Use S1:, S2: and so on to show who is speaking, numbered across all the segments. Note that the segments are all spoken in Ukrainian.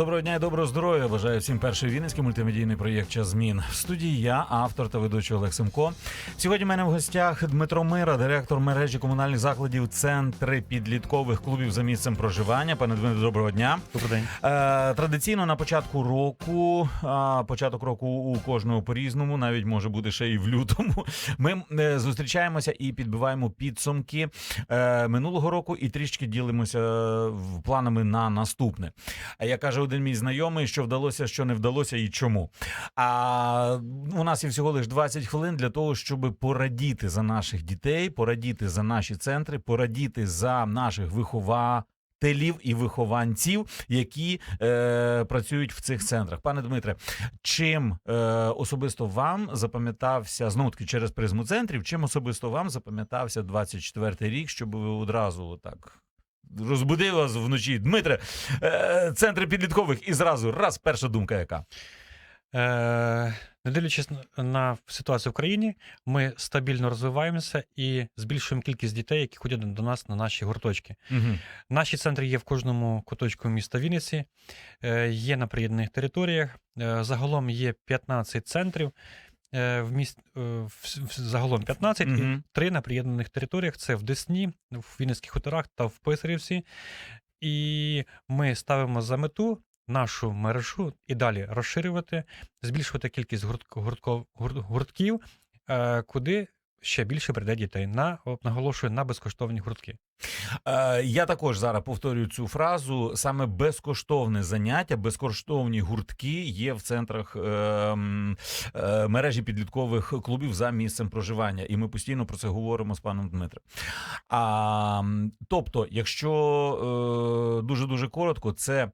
S1: Доброго дня і доброго здоров'я. Бажаю всім перший вінницький мультимедійний проєкт «Час змін. В студії я, автор та ведучий Олег Семко. Сьогодні в мене в гостях Дмитро Мира, директор мережі комунальних закладів Центри підліткових клубів за місцем проживання. Пане Дмитро, доброго дня.
S2: Добрий день.
S1: Е, традиційно на початку року, початок року у кожного по-різному, навіть може бути ще і в лютому. Ми е, зустрічаємося і підбиваємо підсумки е, минулого року і трішки ділимося планами на наступне. Я каже один мій знайомий, що вдалося, що не вдалося і чому. А у нас є всього лише 20 хвилин для того, щоб порадіти за наших дітей, порадіти за наші центри, порадіти за наших вихователів і вихованців, які е, працюють в цих центрах. Пане Дмитре, чим е, особисто вам запам'ятався знову таки через призму центрів? Чим особисто вам запам'ятався 24-й рік, щоб ви одразу так розбудив вас вночі? Дмитре, е, центри підліткових, і зразу раз перша думка, яка
S2: Е, не дивлячись на- ситуацію в країні, ми стабільно розвиваємося і збільшуємо кількість дітей, які ходять до нас на наші гурточки.
S1: угу.
S2: Наші центри є в кожному куточку міста Вінниці, е, є на приєднаних територіях. Е, Загалом є 15 центрів. Е, В міст е, в- в- загалом 15 і
S1: Мгм.
S2: три на приєднаних територіях: це в Десні, в Вінницьких хуторах та в Писарівці. І ми ставимо за мету нашу мережу і далі розширювати, збільшувати кількість гуртко- гуртко- гурт- гуртків, е, куди ще більше прийде дітей. На наголошую на безкоштовні гуртки.
S1: Е, я також зараз повторюю цю фразу. Саме безкоштовне заняття, безкоштовні гуртки є в центрах е, е, мережі підліткових клубів за місцем проживання, і ми постійно про це говоримо з паном Дмитром. А, тобто, якщо дуже дуже коротко, це.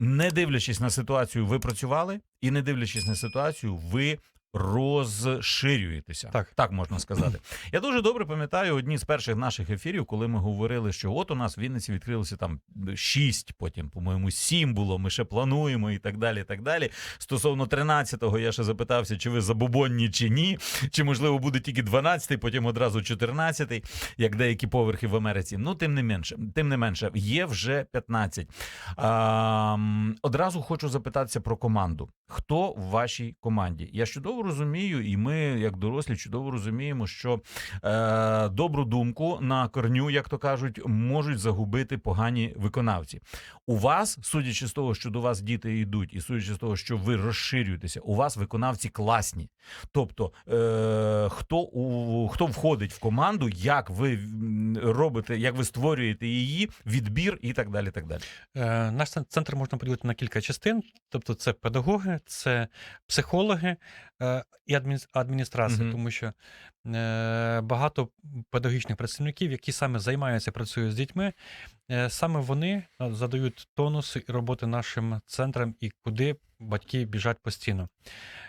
S1: Не дивлячись на ситуацію, ви працювали, і не дивлячись на ситуацію, ви розширюєтеся.
S2: Так.
S1: так можна сказати. Я дуже добре пам'ятаю одні з перших наших ефірів, коли ми говорили, що от у нас в Вінниці відкрилося там шість, потім, по-моєму, сім було. Ми ще плануємо і так далі. і так далі. Стосовно 13-го, я ще запитався, чи ви забобонні чи ні, чи можливо буде тільки 12-й, потім одразу 14-й, як деякі поверхи в Америці. Ну, тим не менше, тим не менше, є вже 15. А, одразу хочу запитатися про команду. Хто в вашій команді? Я чудово розумію, і ми, як дорослі, чудово розуміємо, що е, добру думку на корню, як то кажуть, можуть загубити погані виконавці. У вас, судячи з того, що до вас діти йдуть, і судячи з того, що ви розширюєтеся, у вас виконавці класні. Тобто, е, хто у хто входить в команду, як ви робите, як ви створюєте її, відбір і так далі. Так далі.
S2: Е, Наш центр можна поділити на кілька частин: тобто, це педагоги, це психологи е, і
S1: адміністрації,
S2: тому що багато педагогічних працівників, які саме займаються, працюють з дітьми, е, саме вони е, задають тонус і роботи нашим центрам і куди батьки біжать постійно.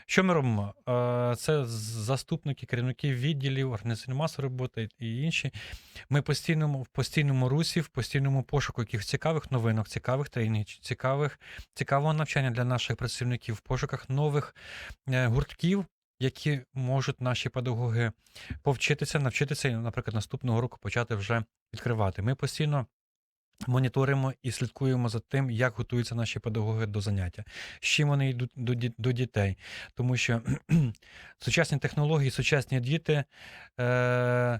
S2: Що ми робимо? Е, Це заступники, керівники відділів, організаційної маси роботи і інші. Ми постійному в постійному русі, в постійному пошуку якихось цікавих новинок, цікавих тренінгів, цікавих, цікавого навчання для наших працівників, в пошуках нових е, гуртків, які можуть наші педагоги повчитися, навчитися і, наприклад, наступного року почати вже відкривати. Ми постійно. Моніторимо і слідкуємо за тим, як готуються наші педагоги до заняття, з чим вони йдуть до, до дітей. Тому що сучасні технології, сучасні діти е,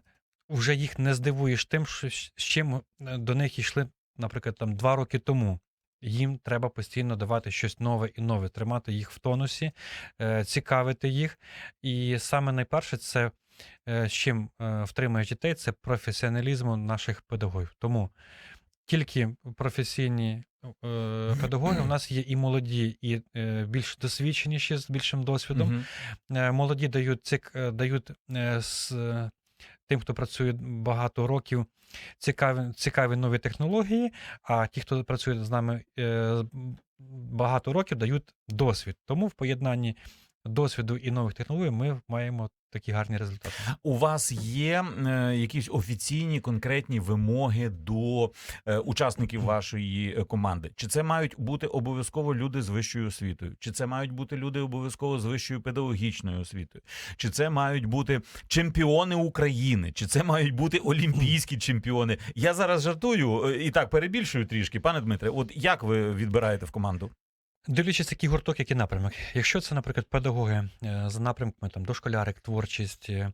S2: вже їх не здивуєш тим, що, з чим е, до них йшли, наприклад, там два роки тому. Їм треба постійно давати щось нове і нове, тримати їх в тонусі, е, цікавити їх. І саме найперше, це е, з чим е, втримує дітей, це професіоналізм наших педагогів. Тому тільки професійні педагоги у нас є і молоді, і більш досвідченіші з більшим досвідом. Молоді дають дають тим, хто працює багато років, цікаві, цікаві нові технології. А ті, хто працює з нами е, багато років, дають досвід. Тому в поєднанні досвіду і нових технологій ми маємо такі гарні результати.
S1: У вас є е, якісь офіційні конкретні вимоги до е, учасників вашої е, команди? Чи це мають бути обов'язково люди з вищою освітою? Чи це мають бути люди обов'язково з вищою педагогічною освітою? Чи це мають бути чемпіони України? Чи це мають бути олімпійські чемпіони? Я зараз жартую е, і так перебільшую трішки, пане Дмитре. От як ви відбираєте в команду?
S2: Дивлячись, який гурток, який напрямок. Якщо це, наприклад, педагоги з за напрямками там дошколярик, творчість, е,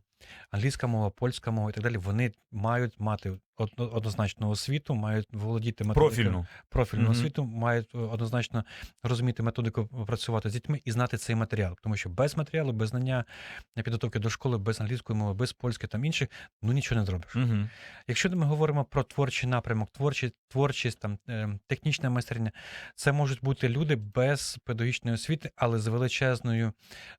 S2: англійська мова, польська мова і так далі, вони мають мати од- однозначну освіту, мають володіти методикою
S1: Профільну.
S2: профільну
S1: Мгм.
S2: освіту, мають е, однозначно розуміти методику працювати з дітьми і знати цей матеріал. Тому що без матеріалу, без знання підготовки до школи, без англійської мови, без польської там інших, ну нічого не зробиш.
S1: Угу.
S2: Якщо ми говоримо про творчий напрямок, творчість, творчість там е, технічне майстерня, це можуть бути люди без педагогічної освіти, але з величезною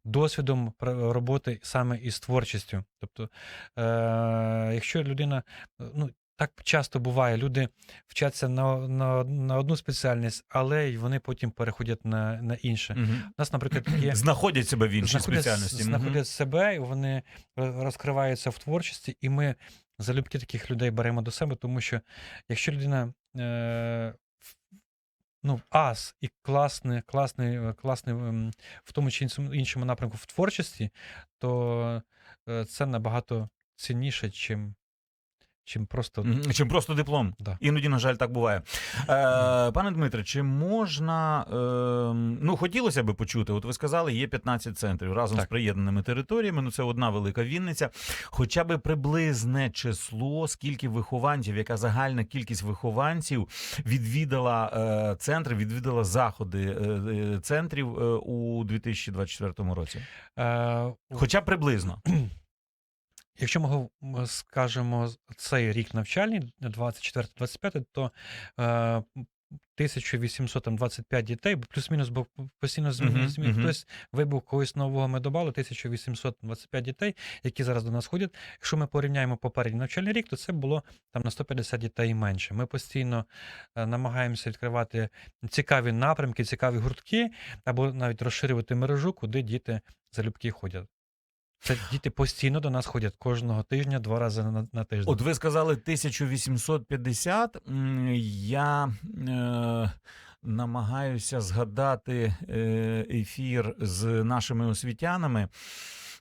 S2: досвідом роботи саме із творчістю. Тобто, е, якщо людина, е, ну так часто буває, люди вчаться на, на, на одну спеціальність, але й вони потім переходять на, на інше.
S1: Угу.
S2: У нас, наприклад, є
S1: Знаходять себе в іншій
S2: знаходять,
S1: спеціальності.
S2: Знаходять себе, і вони розкриваються в творчості, і ми залюбки таких людей беремо до себе, тому що якщо людина е, ну, ас і класний, класний, е, класний в тому чи іншому, напрямку в творчості, то е, це набагато цінніше, чим, чим просто.
S1: Чим просто диплом.
S2: Да.
S1: Іноді, на жаль, так буває. Е, пане Дмитре, чи можна. Е, ну, хотілося би почути, от ви сказали, є 15 центрів разом
S2: Так.
S1: з приєднаними територіями. Ну, це одна велика Вінниця. Хоча би приблизне число, скільки вихованців, яка загальна кількість вихованців відвідала е, центри, відвідала заходи е, е, центрів е, у 2024 році.
S2: Е,
S1: Хоча приблизно.
S2: Якщо ми скажемо цей рік навчальний, 24-25, то е, 1825 дітей, плюс-мінус, бо постійно
S1: Мгм,
S2: змінюється.
S1: мгм.
S2: Хтось вибув когось нового ми додали, 1825 дітей, які зараз до нас ходять. Якщо ми порівняємо попередній навчальний рік, то це було там на 150 дітей менше. Ми постійно е, намагаємося відкривати цікаві напрямки, цікаві гуртки, або навіть розширювати мережу, куди діти залюбки ходять. Це діти постійно до нас ходять кожного тижня, два рази на, на тиждень.
S1: От ви сказали 1850. Я е, намагаюся згадати е, ефір з нашими освітянами.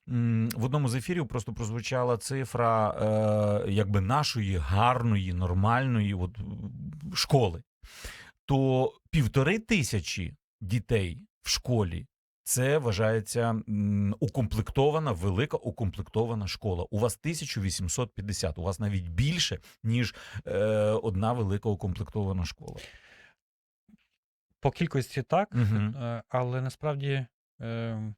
S1: В одному з ефірів просто прозвучала цифра е, якби нашої гарної, нормальної от, школи. То півтори тисячі дітей в школі це вважається укомплектована, велика укомплектована школа. У вас 1850, у вас навіть більше, ніж е, одна велика укомплектована школа.
S2: По кількості так, е, але насправді, е,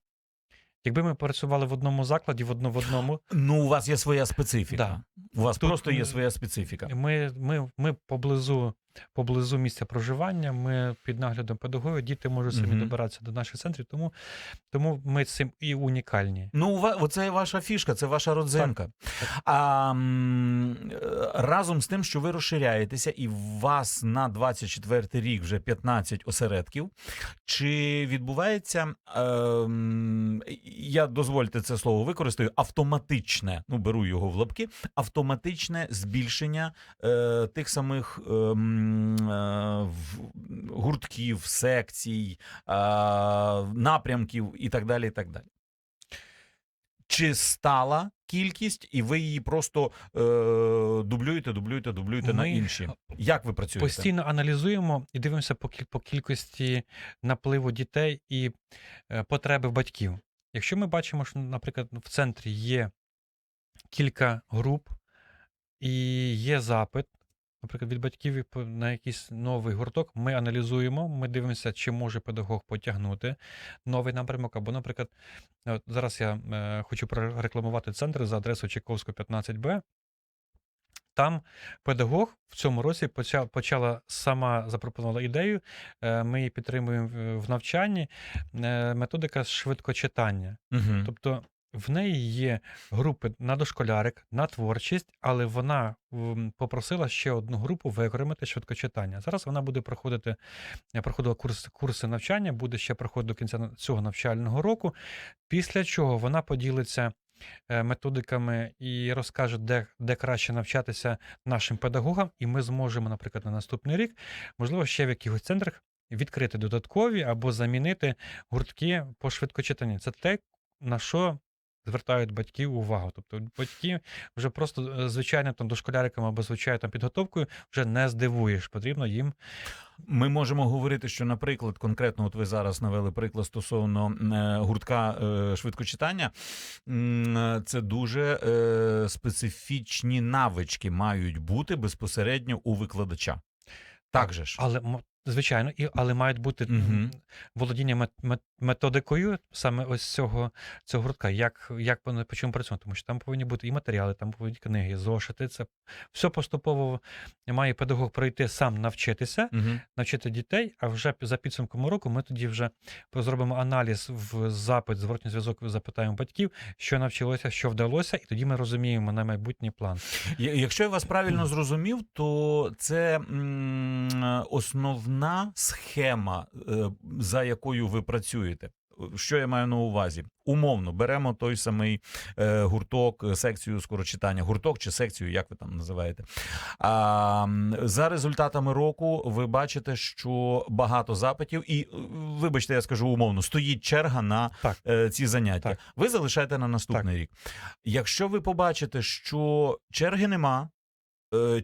S2: якби ми працювали в одному закладі, в, одно, в одному,
S1: Ну, у вас є своя специфіка. У вас
S2: Тут,
S1: просто є своя специфіка.
S2: ми, ми, ми поблизу, поблизу місця проживання, ми під наглядом педагогів, діти можуть самі
S1: Мгм.
S2: добиратися до наших центрів, тому, тому ми цим і унікальні.
S1: Ну, оце ваша фішка, це ваша родзинка. А е, разом з тим, що ви розширяєтеся, і у вас на 24 рік вже 15 осередків. Чи відбувається, е, я дозвольте це слово використаю, автоматичне, ну беру його в лапки, автоматичне збільшення е, тих самих е, гуртків, секцій, е, напрямків і так далі. і так далі. Чи стала кількість, і ви її просто е, дублюєте, дублюєте, дублюєте на інші? Як ви працюєте?
S2: Постійно аналізуємо і дивимося по, по кількості напливу дітей і е, потреби батьків. Якщо ми бачимо, що, наприклад, в центрі є кілька груп і є запит, наприклад, від батьків на якийсь новий гурток, ми аналізуємо, ми дивимося, чи може педагог потягнути новий напрямок. Або, наприклад, от зараз я е, хочу прорекламувати центр за адресою Чайковського 15Б. Там педагог в цьому році почав, почала сама запропонувала ідею. е, Ми її підтримуємо в- навчанні. е, Методика швидкочитання.
S1: Угу.
S2: Тобто в неї є групи на дошколярик, на творчість, але вона попросила ще одну групу виокремити швидкочитання. Зараз вона буде проходити, е, проходила курс, курси навчання, буде ще проходити до кінця цього навчального року. Після чого вона поділиться е, методиками і розкаже, де, де краще навчатися нашим педагогам, і ми зможемо, наприклад, на наступний рік, можливо, ще в якихось центрах відкрити додаткові або замінити гуртки по швидкочитанні. Це те, на що звертають батьків увагу. Тобто батьки вже просто е, звичайним там дошколяриком або звичайною там підготовкою вже не здивуєш. Потрібно їм
S1: Ми можемо говорити, що, наприклад, конкретно, от ви зараз навели приклад стосовно е, гуртка е, швидкочитання. Це дуже специфічні навички мають бути безпосередньо у викладача. Так же ж.
S2: Але звичайно, і але мають бути м,
S1: Мгм.
S2: володіння мет- мет- методикою саме ось цього, цього гуртка, як, як по, по чому працювати, тому що там повинні бути і матеріали, там повинні книги, зошити. Це все поступово має педагог пройти сам навчитися,
S1: Мгм.
S2: навчити дітей. А вже за підсумком року ми тоді вже зробимо аналіз в запит, зворотній зв'язок, запитаємо батьків, що навчилося, що вдалося, і тоді ми розуміємо на майбутній план.
S1: Якщо я вас правильно зрозумів, то це м, основна схема, е, за якою ви працюєте. Що я маю на увазі? Умовно, беремо той самий е, гурток, е, секцію скорочитання, гурток чи секцію, як ви там називаєте. А, за результатами року ви бачите, що багато запитів, і вибачте, я скажу умовно, стоїть черга на
S2: Так.
S1: ці заняття.
S2: Так.
S1: Ви залишаєте на наступний рік. Якщо ви побачите, що черги нема,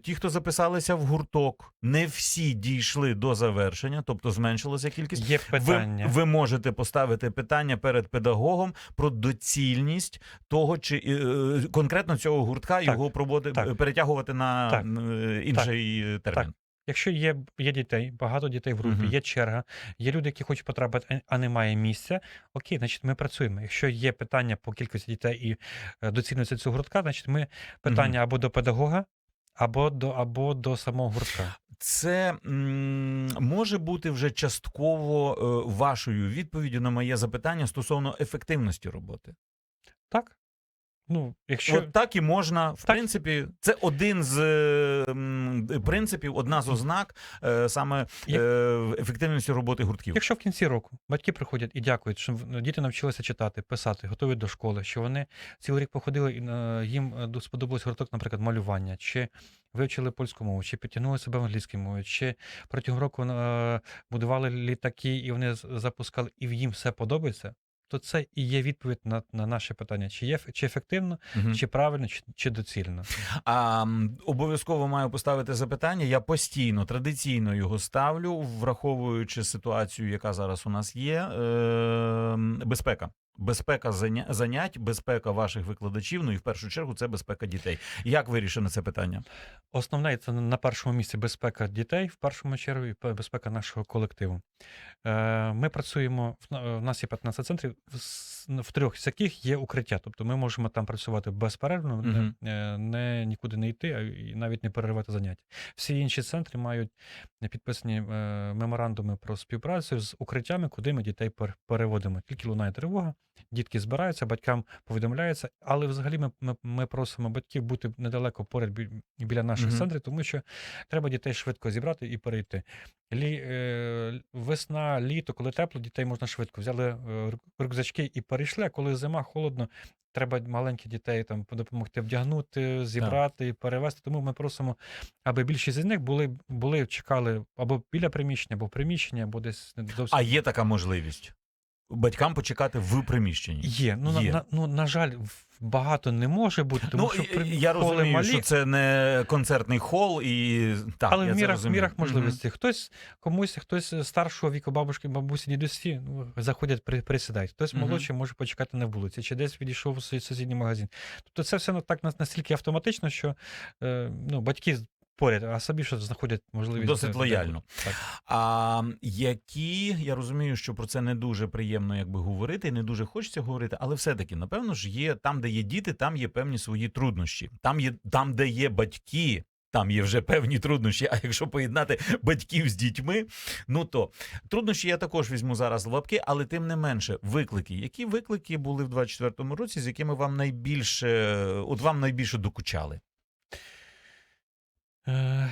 S1: ті, хто записалися в гурток, не всі дійшли до завершення, тобто зменшилася кількість.
S2: Є
S1: Ви,
S2: питання.
S1: ви можете поставити питання перед педагогом про доцільність того, чи е, конкретно цього гуртка
S2: Так,
S1: його проводити
S2: так.
S1: перетягувати на
S2: Так.
S1: е, інший е, термін.
S2: Якщо є, є дітей, багато дітей в групі,
S1: Мгм.
S2: є черга, є люди, які хочуть потрапити, а- немає місця. Окей, значить, ми працюємо. Якщо є питання по кількості дітей і е, доцільності цього гуртка, значить ми питання або до педагога, або до, або до самого гуртка.
S1: Це м, може бути вже частково е, вашою відповіддю на моє запитання стосовно ефективності роботи.
S2: Так? Ну, якщо
S1: От так і можна, в
S2: Так.
S1: принципі, це один з принципів, одна з ознак е, саме
S2: Як-
S1: е, ефективності роботи гуртків.
S2: Якщо в кінці року батьки приходять і дякують, що діти навчилися читати, писати, готові до школи, що вони цілий рік походили і е, їм до- сподобалось гурток, наприклад, малювання, чи вивчили польську мову, чи підтягнули себе в англійській мові, чи протягом року будували літаки і вони запускали, і їм все подобається. То це і є відповідь на, на наше питання: чи є чи ефективно,
S1: угу.
S2: чи правильно, чи, чи доцільно.
S1: А обов'язково маю поставити запитання. Я постійно традиційно його ставлю, враховуючи ситуацію, яка зараз у нас є. Е, безпека. Безпека заня- занять, безпека ваших викладачів. Ну і в першу чергу це безпека дітей. Як вирішено це питання?
S2: Основне це на першому місці безпека дітей, в першому чергу, і безпека нашого колективу. Е, Ми працюємо, в на- нас є 15 центрів, в трьох з яких є укриття. Тобто ми можемо там працювати безперервно,
S1: Мгм.
S2: не, е, не нікуди не йти, а і навіть не переривати заняття. Всі інші центри мають підписані е, меморандуми про співпрацю з укриттями, куди ми дітей пер- переводимо. Тільки лунає тривога, дітки збираються, батькам повідомляється, але взагалі ми, ми, ми просимо батьків бути недалеко поряд бі- біля наших
S1: Мгм.
S2: центрів, тому що треба дітей швидко зібрати і перейти. Лі, е, весна, літо, коли тепло, дітей можна швидко. Взяли е, рю- рюкзачки і перейшли, а коли зима, холодно, треба маленьких дітей там допомогти вдягнути, зібрати і перевезти. Тому ми просимо, аби більшість з них були, були чекали або біля приміщення, або в приміщенні, або десь зовсім.
S1: А є така можливість батькам почекати в приміщенні.
S2: Є. Ну,
S1: Є.
S2: На, на, ну, на жаль, багато не може бути, тому
S1: ну,
S2: що при-
S1: я розумію,
S2: малі,
S1: що це не концертний хол, і так,
S2: але
S1: я
S2: в
S1: це
S2: мірах,
S1: розумію.
S2: мірах можливості. Хтось комусь, хтось старшого віку, бабушки, бабусі, дідусі, ну, заходять, при, присідають. Хтось
S1: Мгм.
S2: молодший може почекати на вулиці, чи десь відійшов у сусі- сусідній магазин. Тобто це все так настільки автоматично, що е, ну, батьки поряд, а собі що знаходять можливість.
S1: Досить лояльно.
S2: Так.
S1: А які я розумію, що про це не дуже приємно якби говорити, і не дуже хочеться говорити, але все-таки, напевно ж, є там, де є діти, там є певні свої труднощі. Там є там, де є батьки. Там є вже певні труднощі. А якщо поєднати батьків з дітьми, ну то труднощі я також візьму зараз в лапки, але тим не менше, виклики. Які виклики були в 24-му році, з якими вам найбільше, от вам найбільше докучали?
S2: Е,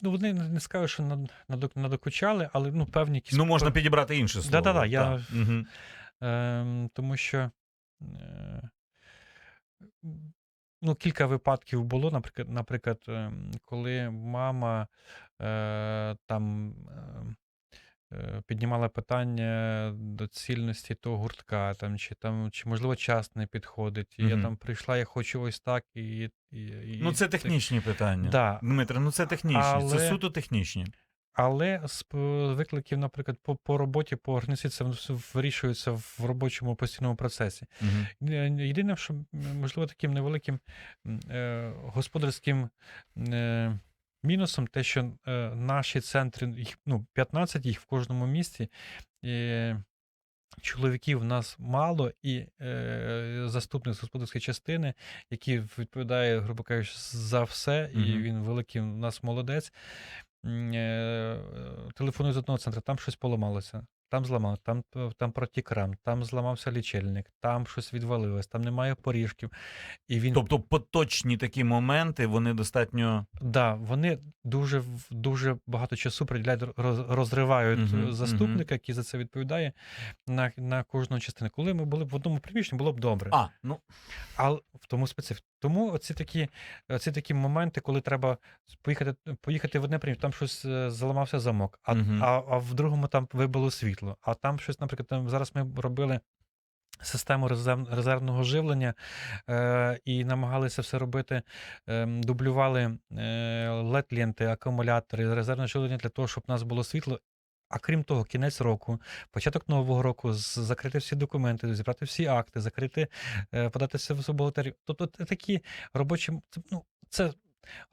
S2: ну, вони не скажу, що надокучали, але ну, певні якісь.
S1: Ну можна підібрати інше слово.
S2: Да-да-да, я-
S1: Так. Мгм.
S2: Ем, тому що е, ну, кілька випадків було, наприклад, наприклад, ем, коли мама е, там. Е, Піднімала питання доцільності того гуртка, там, чи там, чи можливо час не підходить. І я
S1: Мгм.
S2: там прийшла, я хочу ось так, і. і, і
S1: Ну, це технічні питання.
S2: Да.
S1: Дмитре, ну це технічні, це
S2: Але-
S1: суто технічні.
S2: Але з п- викликів, наприклад, по, по роботі, по організації, це все вирішується в робочому постійному процесі.
S1: Мгм.
S2: Е, Єдине, що м, можливо таким невеликим м, е, господарським е, мінусом, те, що е, наші центри, їх ну, 15 їх в кожному місті. Е, Чоловіків в нас мало, і е, заступник з господарської частини, який відповідає, грубо кажучи, за все, і
S1: Мгм.
S2: він великий у нас молодець. Е, телефонує з одного центру, там щось поламалося, там зламав, там, п- там протік рам, там зламався лічильник, там щось відвалилось, там немає поріжків. І він
S1: Тобто поточні такі моменти, вони достатньо.
S2: Да, вони дуже дуже багато часу приділяють, роз- розривають е, заступника, який за це відповідає на, на кожну частину. Коли ми були б в одному приміщенні, було б добре.
S1: А, ну
S2: А в тому специфіка. Тому оці такі, оці такі моменти, коли треба поїхати, поїхати в одне приміщення, там щось е, заламався замок, а,
S1: Мгм.
S2: а, а в другому там вибило світло. А там щось, наприклад, там зараз ми робили. Систему резерв, резервного живлення е, і намагалися все робити. Е, дублювали е, LED-ленти, акумулятори, резервне живлення для того, щоб у нас було світло. А крім того, кінець року, початок нового року, закрити всі документи, зібрати всі акти, закрити, е, подати все в бухгалтерію. Тобто такі робочі, ну, це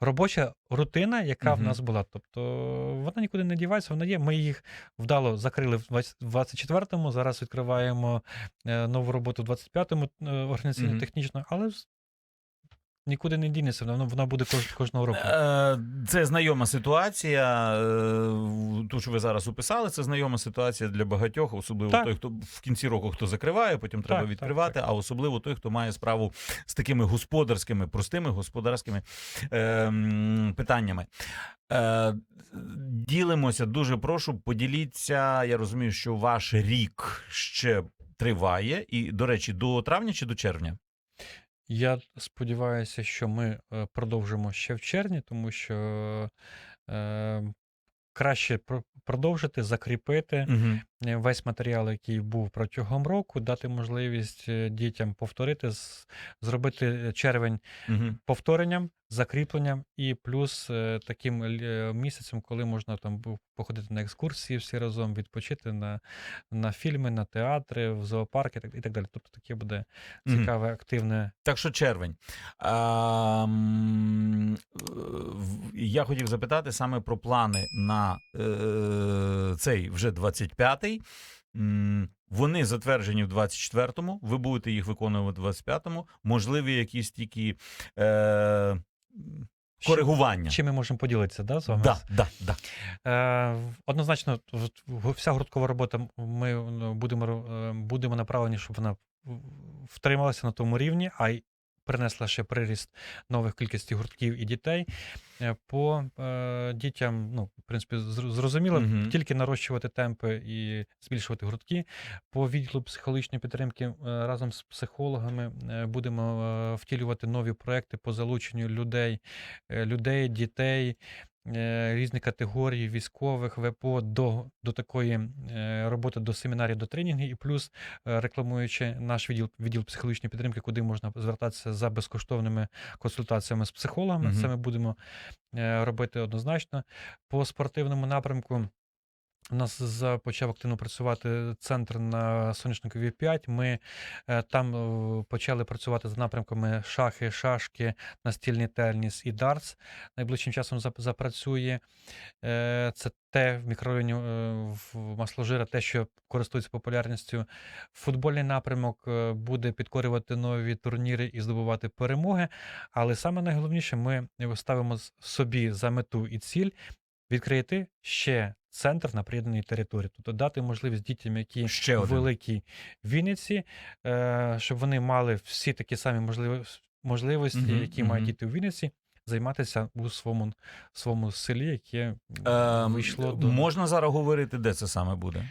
S2: робоча рутина, яка в нас була. Тобто вона нікуди не дівається, вона є. Ми їх вдало закрили в 20 24-му, зараз відкриваємо е, нову роботу в 25-му е, організаційно-технічно, але нікуди не дінеться, вона, вона буде кож, кожного року.
S1: Е, Це знайома ситуація. е, Ту, що ви зараз описали, це знайома ситуація для багатьох, особливо
S2: Так.
S1: той, хто в кінці року хто закриває, потім треба
S2: Так, так,
S1: відкривати, а особливо той, хто має справу з такими господарськими, простими господарськими е, питаннями. Е, Ділимося, дуже прошу, поділіться. Я розумію, що ваш рік ще триває, і, до речі, до травня чи до червня?
S2: Я сподіваюся, що ми е, продовжимо ще в червні, тому що е, краще про- продовжити, закріпити
S1: Угу.
S2: Е, весь матеріал, який був протягом року, дати можливість е, дітям повторити, зробити червень
S1: Угу.
S2: повторенням, закріпленням і плюс е, таким е, місяцем, коли можна там походити на екскурсії всі разом, відпочити на, на фільми, на театри, в зоопарки і так, далі. Тобто таке буде цікаве, активне.
S1: Так що червень. А, е, я хотів запитати саме про плани на е, цей вже 25-й. М, Вони затверджені в 24-му, ви будете їх виконувати в 25-му. Можливі якісь тільки е, коригування.
S2: Чим ми можемо поділитися да, з вами?
S1: Да, да, да.
S2: Е, однозначно, вся гурткова робота ми ну, будемо, е, будемо направлені, щоб вона втрималася на тому рівні, а принесла ще приріст нових кількості гуртків і дітей. Е, По е, дітям, ну, в принципі, зр- зрозуміло,
S1: Мгм.
S2: тільки нарощувати темпи і збільшувати гуртки. По відділу психологічної підтримки е, разом з психологами е, будемо е, втілювати нові проекти по залученню людей, е, людей, дітей. Е, Різні категорії військових ВПО до, до такої е, роботи до семінарів, до тренінгів, і плюс е, рекламуючи наш відділ відділ психологічної підтримки, куди можна звертатися за безкоштовними консультаціями з психологами.
S1: Угу.
S2: Це ми будемо робити однозначно. По спортивному напрямку у нас почав активно працювати центр на Соняшникові 5. Ми е, там е, почали працювати за напрямками шахи, шашки, настільний теніс і дартс. Найближчим часом запрацює. Е, Це те в мікрорайоні в Масложира, те, що користується популярністю. Футбольний напрямок буде підкорювати нові турніри і здобувати перемоги. Але саме найголовніше, ми ставимо собі за мету і ціль відкрити ще центр на приєднаній території, тобто дати можливість дітям, які
S1: Ще
S2: в великій Вінниці, е, щоб вони мали всі такі самі можливі- можливості,
S1: угу,
S2: які мають діти у Вінниці, займатися у своєму, своєму селі, яке
S1: Ем,
S2: вийшло до
S1: Можна зараз говорити, де це саме буде?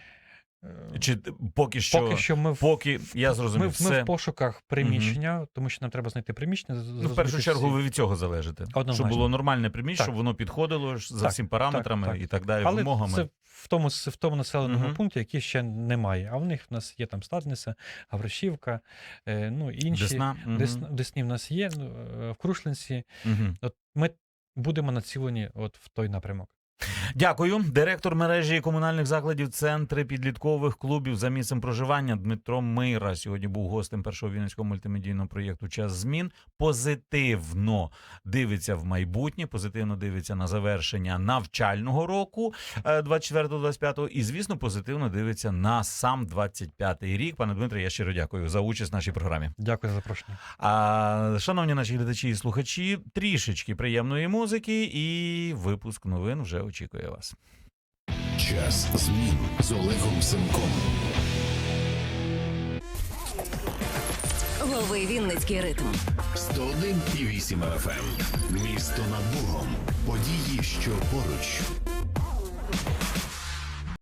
S2: Е,
S1: Чи поки що,
S2: Поки що ми в,
S1: поки я зрозумів,
S2: ми,
S1: все.
S2: ми в пошуках приміщення, тому що нам треба знайти приміщення.
S1: Ну, в першу чергу ви від цього залежите. Щоб було нормальне приміщення,
S2: Так.
S1: щоб воно підходило за
S2: Так,
S1: всім параметрами
S2: так, так.
S1: і так далі,
S2: Але
S1: вимогами.
S2: це в тому, в тому населеному
S1: Мгм.
S2: пункті, який ще немає. А в них в нас є там Стадниця, Гавришівка, е, ну інші.
S1: Десна. Мгм.
S2: Десна, Десні в нас є, ну, е, в Крушлинці.
S1: Мгм.
S2: От ми будемо націлені от в той напрямок.
S1: Дякую. Директор мережі комунальних закладів Центри підліткових клубів за місцем проживання Дмитро Мира сьогодні був гостем першого вінницького мультимедійного проєкту Час змін. Позитивно дивиться в майбутнє, позитивно дивиться на завершення навчального року е, 24-25 і, звісно, позитивно дивиться на сам 25-й рік. Пане Дмитре, я щиро дякую за участь в нашій програмі.
S2: Дякую за запрошення.
S1: А, шановні наші глядачі і слухачі, трішечки приємної музики, і випуск новин вже очікує вас.
S3: Час змін з Олегом Семком.
S4: Новий Вінницький ритм.
S3: 101,8 FM. Місто над Богом. Події, що поруч.